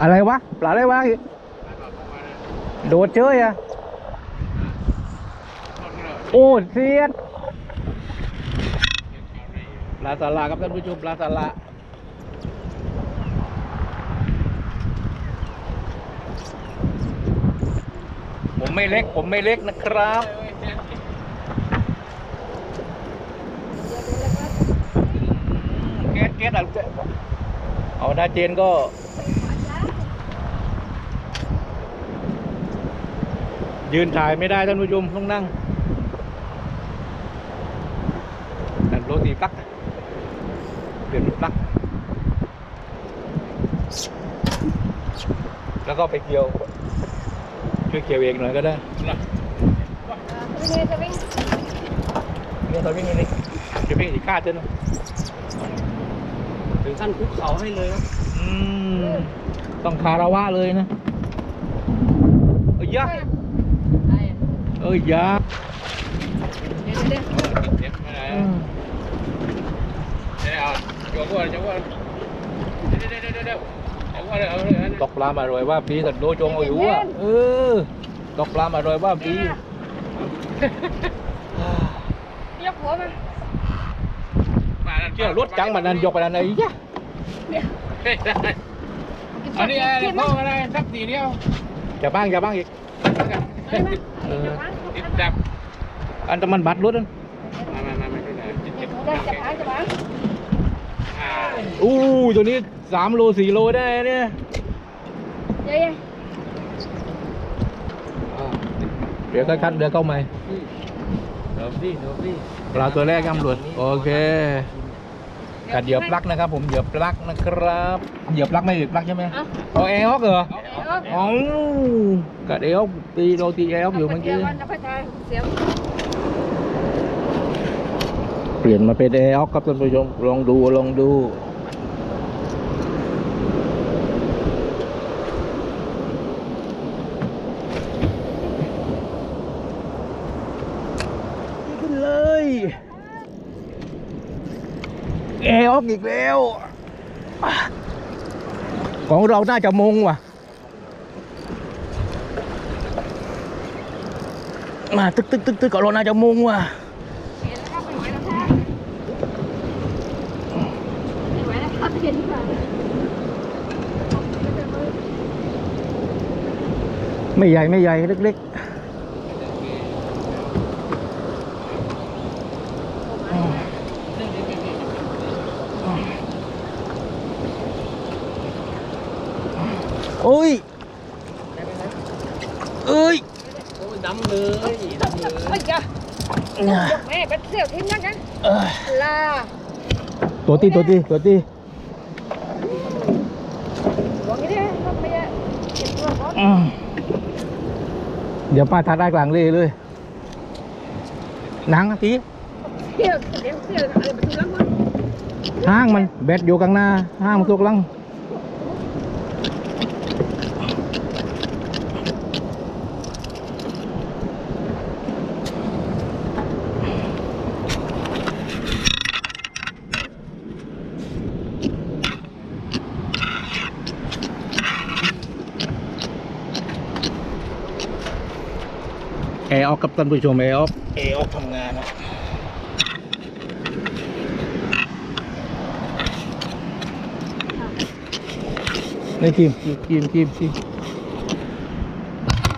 อะไรวะปลาอะไรวะโดดเชยอะโอ้เสียดปลาสาลาครับท่านผู้ชมปลาสาลาผมไม่เล็ก ผมไม่เล็กนะครับ เกตเกตอะเอาหน้าเจนก็ ยืนถ่ายไม่ได้ท่านผู้ชมต้องนั่งนั่นโรตีปลักเปลี่ยนเป็นปลักแล้วก็ไปเกี่ยวช่วยเกี่ยวเองหน่อยก็ได้นะเนี่ยเราวิ่งนี่จะวิ่งอีกข้าเจ้านะถึงขั้นคุกเขาให้เลยครับอืมต้องคาราวะเลยนะเอ้ย ยะเอ้ยยะอืมตกปลามาอร่อยว่าปีสัตว์โดจงเอาอยู่อะเออตกปลามาอร่อยว่าปียกหัวมาเกี่ยวรถจังมันนั่นยกไปนั่นไอ้ยะอันนี้อะไรพ่ออะไรสักทีเดียวจะบ้างจะบ้างอีกเออ ติดจับอันตะมันบัดรถนั่นมามามาไม่ได้ติดจับได้จะพังจะพังอ่าอู้ตัวนี้สามโลสี่โลได้เนี่ยเย้เดี๋ยวก็คัดเดี๋ยวเข้าใหม่เดี๋ยวพี่เดี๋ยวพี่ปลาตัวแรกครับหลุดโอเคกัดเหยื่อปลักนะครับ ผมเหยื่อปลักนะครับเหยื่อปลักไม่เหยื่อปลักใช่ไหมเอาเอาเอฮอกเหรอ เอาอ๋อกัดเอฮอกตีโรตีเอฮอกอยู่เมื่อกี้ วันจะไปทายเสียงเปลี่ยนมาเป็นเอฮอกครับท่านผู้ชม ลองดูลองดู ขึ้นเลยเอฮอกอีกแล้ว ของเราน่าจะมงว่ะ มาตึกตึกตึกตึกก็รอน่าจะมุงว่ะไม่ใหญ่ไม่ใหญ่เล็กๆโอ้ยเอ้ย โอ้ำเลยดำเลยไม่จ้ะแม่เป็นเสี่ยวทิ้งนั่นนะเอ้ยลาตัวตีตัวตีตัวตีเดี๋ยวป้าทัดได้กลางเลยเลยนังตีห้างมันแบตอยู่กลางหน้าห้างมันตกลัง แอร์ออกกับท่านผู้ชมแอร์ออกแอร์ออกทำงานนะในทีมทีมทีมทีมทีม